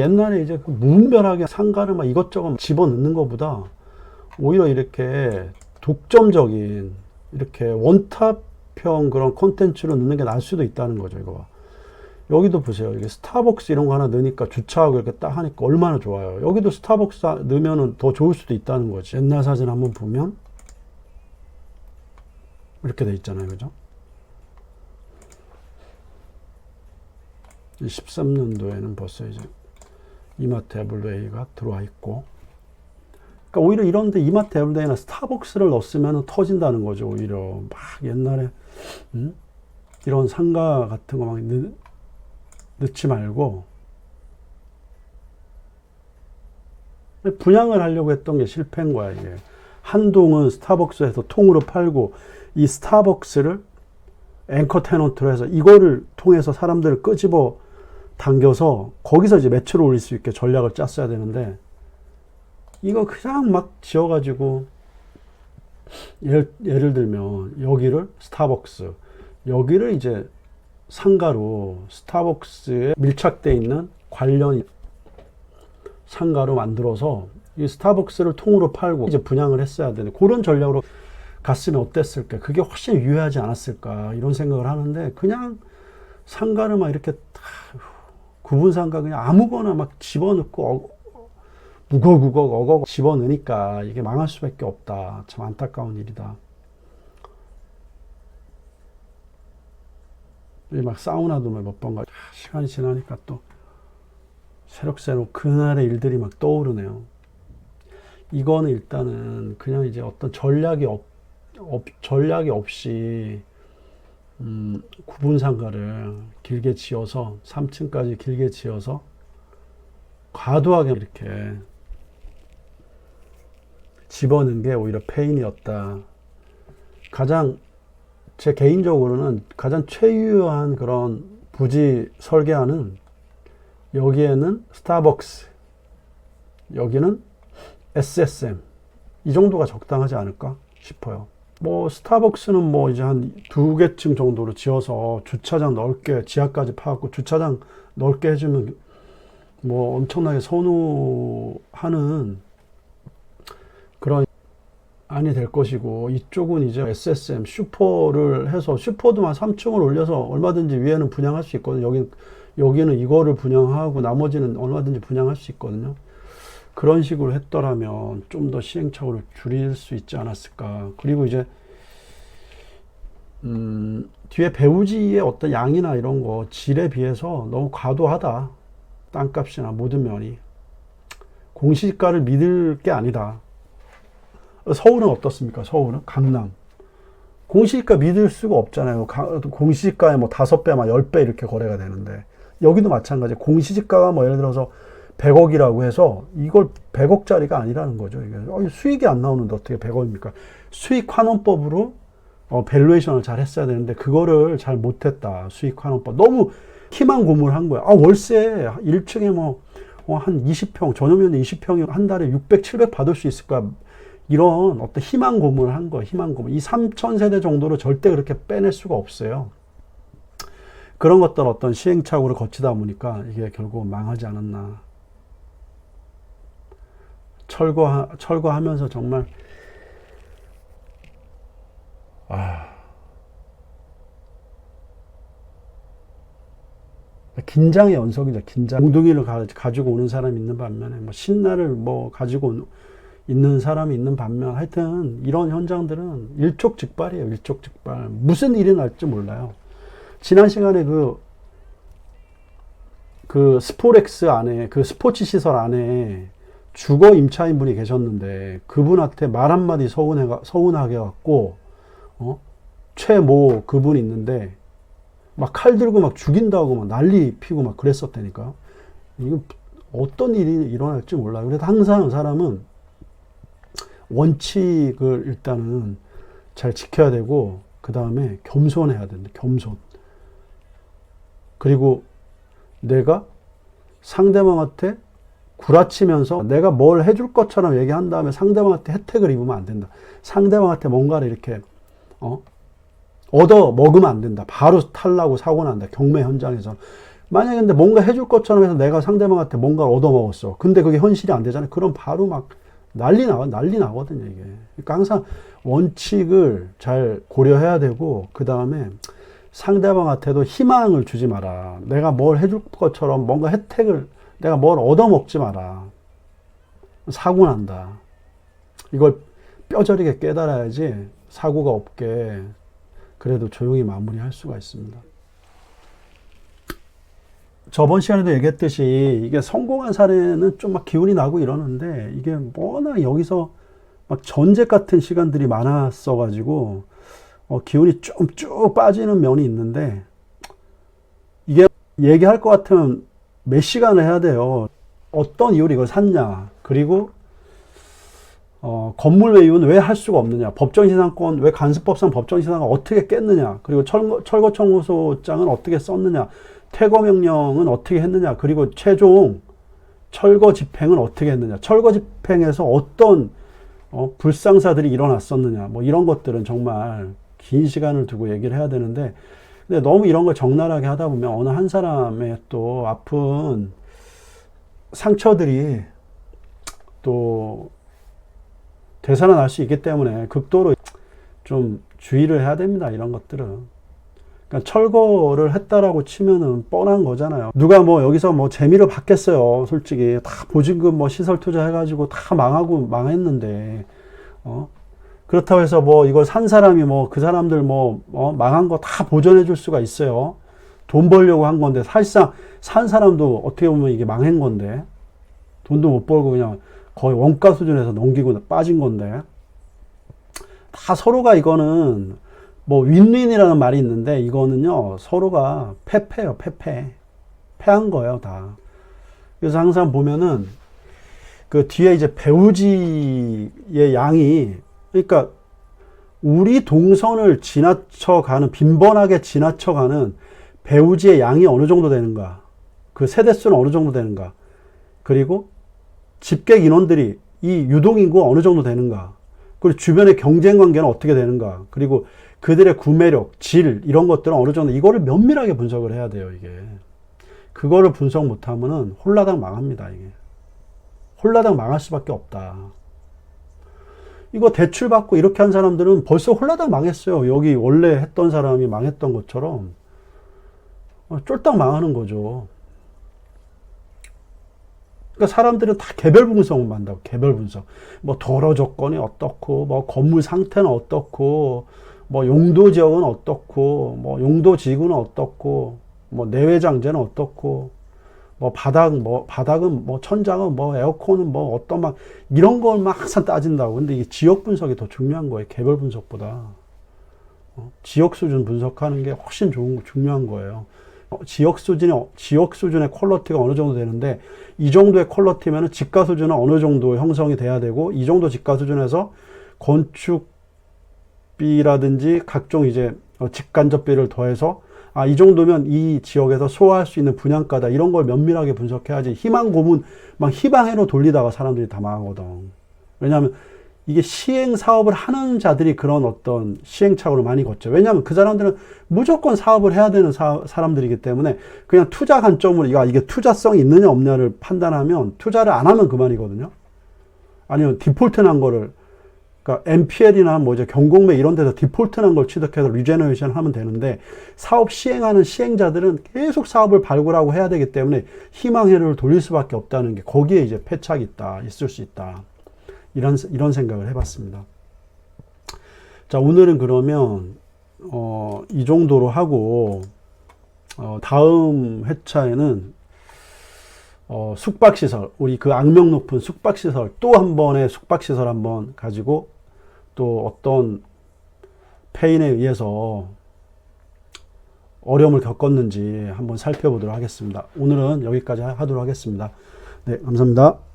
옛날에 이제 그 무분별하게 상가를 막 이것저것 집어넣는 것보다 오히려 이렇게 독점적인 이렇게 원탑형 그런 콘텐츠로 넣는 게 나을 수도 있다는 거죠, 이거. 여기도 보세요. 이게 스타벅스 이런 거 하나 넣으니까 주차하고 이렇게 딱 하니까 얼마나 좋아요. 여기도 스타벅스 넣으면은 더 좋을 수도 있다는 거지. 옛날 사진 한번 보면 이렇게 돼 있잖아요. 그죠? 13년도에는 벌써 이제 이마트 에블웨이가 들어와 있고. 그러니까 오히려 이런데 이마트 에블웨이나 스타벅스를 넣었으면 터진다는 거죠 오히려. 막 옛날에 음? 이런 상가 같은 거 막 넣지 말고. 분양을 하려고 했던 게 실패인 거야 이게. 한동은 스타벅스에서 통으로 팔고 이 스타벅스를 앵커 테넌트로 해서 이거를 통해서 사람들을 끄집어 당겨서 거기서 이제 매출을 올릴 수 있게 전략을 짰어야 되는데 이거 그냥 막 지어가지고 예를, 예를 들면 여기를 스타벅스 여기를 이제 상가로 스타벅스에 밀착돼 있는 관련 상가로 만들어서 이 스타벅스를 통으로 팔고 이제 분양을 했어야 되는데 그런 전략으로 갔으면 어땠을까? 그게 훨씬 유효하지 않았을까? 이런 생각을 하는데 그냥 상가를 막 이렇게 다 구분 상가 그냥 아무거나 막 집어넣고 어, 무거구거 어거 집어넣으니까 이게 망할 수밖에 없다. 참 안타까운 일이다. 막 사우나도 몇번 가고 시간이 지나니까 또 새록새록 그날의 일들이 막 떠오르네요. 이거는 일단은 그냥 이제 어떤 전략이 없, 없 전략이 없이 음, 구분 상가를 길게 지어서 3층까지 길게 지어서 과도하게 이렇게 집어넣은 게 오히려 페인이었다. 가장 제 개인적으로는 가장 최유효한 그런 부지 설계하는 여기에는 스타벅스, 여기는 SSM 이 정도가 적당하지 않을까 싶어요. 뭐 스타벅스는 뭐 이제 한 두 개층 정도로 지어서 주차장 넓게 지하까지 파갖고 주차장 넓게 해주면 뭐 엄청나게 선호하는 그런 안이 될 것이고 이쪽은 이제 SSM 슈퍼를 해서 슈퍼도 한 3층을 올려서 얼마든지 위에는 분양할 수 있거든요. 여기 여기는 이거를 분양하고 나머지는 얼마든지 분양할 수 있거든요. 그런 식으로 했더라면 좀 더 시행착오를 줄일 수 있지 않았을까. 그리고 이제 음, 뒤에 배우지의 어떤 양이나 이런 거 질에 비해서 너무 과도하다. 땅값이나 모든 면이 공시지가를 믿을 게 아니다. 서울은 어떻습니까? 서울은 강남. 공시지가 믿을 수가 없잖아요. 가- 공시지가에 뭐 다섯 배, 막 열 배 이렇게 거래가 되는데 여기도 마찬가지. 공시지가가 뭐 예를 들어서 100억이라고 해서 이걸 100억짜리가 아니라는 거죠. 이게 어, 수익이 안 나오는데 어떻게 100억입니까? 수익 환원법으로 어, 밸류에이션을 잘 했어야 되는데 그거를 잘 못했다. 수익 환원법 너무 희망 고문을 한 거야. 아 월세 1층에 뭐 어, 한 20평 전용면 20평이 한 달에 600, 700 받을 수 있을까? 이런 어떤 희망 고문을 한 거예요. 희망 고문. 이 3천 세대 정도로 절대 그렇게 빼낼 수가 없어요. 그런 것들 어떤 시행착오를 거치다 보니까 이게 결국 망하지 않았나. 철거 철거하면서 정말 아 긴장의 연속이죠. 긴장. 몽둥이를 가, 가지고 오는 사람이 있는 반면에 뭐 신나를 뭐 가지고 온- 있는 사람이 있는 반면 하여튼 이런 현장들은 일촉즉발이에요. 일촉즉발. 무슨 일이 날지 몰라요. 지난 시간에 그, 그 스포렉스 안에, 그 스포츠 시설 안에 주거 임차인 분이 계셨는데 그분한테 말 한마디 서운해, 서운하게 갖고, 어? 최모 그분 있는데 막 칼 들고 막 죽인다고 막 난리 피고 막 그랬었다니까. 이거 어떤 일이 일어날지 몰라요. 그래서 항상 사람은 원칙을 일단은 잘 지켜야 되고, 그 다음에 겸손해야 된다. 겸손. 그리고 내가 상대방한테 구라치면서 내가 뭘 해줄 것처럼 얘기한 다음에 상대방한테 혜택을 입으면 안 된다. 상대방한테 뭔가를 이렇게, 어? 얻어 먹으면 안 된다. 바로 탈라고 사고 난다. 경매 현장에서. 만약에 근데 뭔가 해줄 것처럼 해서 내가 상대방한테 뭔가를 얻어 먹었어. 근데 그게 현실이 안 되잖아요. 그럼 바로 막 난리 나, 난리 나거든요, 이게. 그러니까 항상 원칙을 잘 고려해야 되고, 그 다음에 상대방한테도 희망을 주지 마라. 내가 뭘 해줄 것처럼 뭔가 혜택을, 내가 뭘 얻어먹지 마라. 사고 난다. 이걸 뼈저리게 깨달아야지 사고가 없게 그래도 조용히 마무리할 수가 있습니다. 저번 시간에도 얘기했듯이 이게 성공한 사례는 좀 막 기운이 나고 이러는데 이게 워낙 여기서 막 전쟁 같은 시간들이 많았어 가지고 어, 기운이 좀 쭉 빠지는 면이 있는데 이게 얘기할 것 같으면 몇 시간을 해야 돼요. 어떤 이유로 이걸 샀냐. 그리고 어, 건물 외유는 왜할 수가 없느냐? 법정신상권 왜 간수법상 법정신상을 어떻게 깼느냐? 그리고 철거, 철거청구소장은 어떻게 썼느냐? 퇴거명령은 어떻게 했느냐? 그리고 최종 철거 집행은 어떻게 했느냐? 철거 집행에서 어떤 어, 불상사들이 일어났었느냐? 뭐 이런 것들은 정말 긴 시간을 두고 얘기를 해야 되는데, 근데 너무 이런 걸 적나라하게 하다 보면 어느 한 사람의 또 아픈 상처들이 또 되살아날 수 있기 때문에 극도로 좀 주의를 해야 됩니다. 이런 것들은. 그러니까 철거를 했다라고 치면은 뻔한 거잖아요. 누가 뭐 여기서 뭐 재미를 받겠어요. 솔직히 다 보증금 뭐 시설 투자해가지고 다 망하고 망했는데, 어? 그렇다고 해서 뭐 이걸 산 사람이 뭐 그 사람들 뭐 어? 망한 거 다 보전해 줄 수가 있어요. 돈 벌려고 한 건데 사실상 산 사람도 어떻게 보면 이게 망한 건데 돈도 못 벌고 그냥 거의 원가 수준에서 넘기고 빠진 건데 다 서로가 이거는 뭐 윈윈이라는 말이 있는데 이거는요 서로가 패패요 패패 패한 거예요 다 그래서 항상 보면은 그 뒤에 이제 배우지의 양이 그러니까 우리 동선을 지나쳐가는 빈번하게 지나쳐가는 배우지의 양이 어느 정도 되는가 그 세대수는 어느 정도 되는가 그리고 집객 인원들이 이 유동인구가 어느 정도 되는가 그리고 주변의 경쟁 관계는 어떻게 되는가 그리고 그들의 구매력, 질 이런 것들은 어느 정도 이거를 면밀하게 분석을 해야 돼요 이게. 그거를 분석 못하면은 홀라당 망합니다 이게. 홀라당 망할 수밖에 없다 이거 대출 받고 이렇게 한 사람들은 벌써 홀라당 망했어요. 여기 원래 했던 사람이 망했던 것처럼. 어, 쫄딱 망하는 거죠. 그러니까 사람들은 다 개별 분석을 한다고 개별 분석. 뭐 도로 조건이 어떻고, 뭐 건물 상태는 어떻고, 뭐 용도 지역은 어떻고, 뭐 용도 지구는 어떻고, 뭐 내외 장재는 어떻고, 뭐 바닥 뭐 바닥은 뭐 천장은 뭐 에어컨은 뭐 어떤 막 이런 걸막 항상 따진다고. 근데 이게 지역 분석이 더 중요한 거예요. 개별 분석보다. 어? 지역 수준 분석하는 게 훨씬 좋은 중요한 거예요. 어, 지역 수준의 지역 수준의 퀄러티가 어느 정도 되는데 이 정도의 퀄러티면은 집가 수준은 어느 정도 형성이 돼야 되고 이 정도 집가 수준에서 건축비라든지 각종 이제 어, 직간접비를 더해서 아, 이 정도면 이 지역에서 소화할 수 있는 분양가다. 이런 걸 면밀하게 분석해야지. 희망 고문, 막 희망회로 돌리다가 사람들이 다 망하거든. 왜냐하면 이게 시행 사업을 하는 자들이 그런 어떤 시행착오를 많이 걷죠. 왜냐하면 그 사람들은 무조건 사업을 해야 되는 사, 람들이기 때문에 그냥 투자 관점으로 이거 이게 투자성이 있느냐 없느냐를 판단하면 투자를 안 하면 그만이거든요. 아니면 디폴트 난 거를 그러니까 NPL이나 뭐 이제 경공매 이런 데서 디폴트 난 걸 취득해서 리제너레이션 하면 되는데 사업 시행하는 시행자들은 계속 사업을 발굴하고 해야 되기 때문에 희망회를 돌릴 수밖에 없다는 게 거기에 이제 패착이 있다, 있을 수 있다. 이런, 이런 생각을 해봤습니다. 자, 오늘은 그러면, 어, 이 정도로 하고, 어, 다음 회차에는, 어, 숙박시설, 우리 그 악명 높은 숙박시설, 또 한 번의 숙박시설 한번 가지고, 또 어떤 페인에 의해서 어려움을 겪었는지 한번 살펴보도록 하겠습니다. 오늘은 여기까지 하도록 하겠습니다. 네, 감사합니다.